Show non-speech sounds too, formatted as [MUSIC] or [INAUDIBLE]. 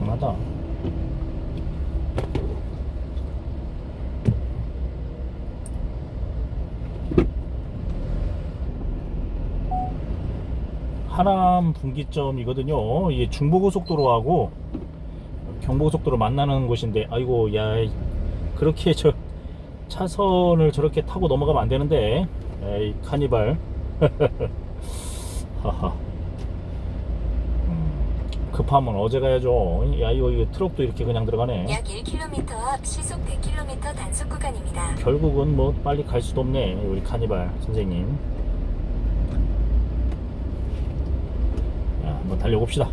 엄청나다. 하남 분기점이거든요. 이게 중부고속도로하고 경부고속도로 만나는 곳인데, 아이고, 야, 그렇게 저 차선을 저렇게 타고 넘어가면 안 되는데, 에이, 카니발. [LAUGHS] 하하. 음, 급하면 어제 가야죠. 야, 이거, 이거 트럭도 이렇게 그냥 들어가네. 약 1km 앞 시속 100km 단속 구간입니다. 결국은 뭐 빨리 갈 수도 없네 우리 카니발 선생님 자 한번 달려봅시다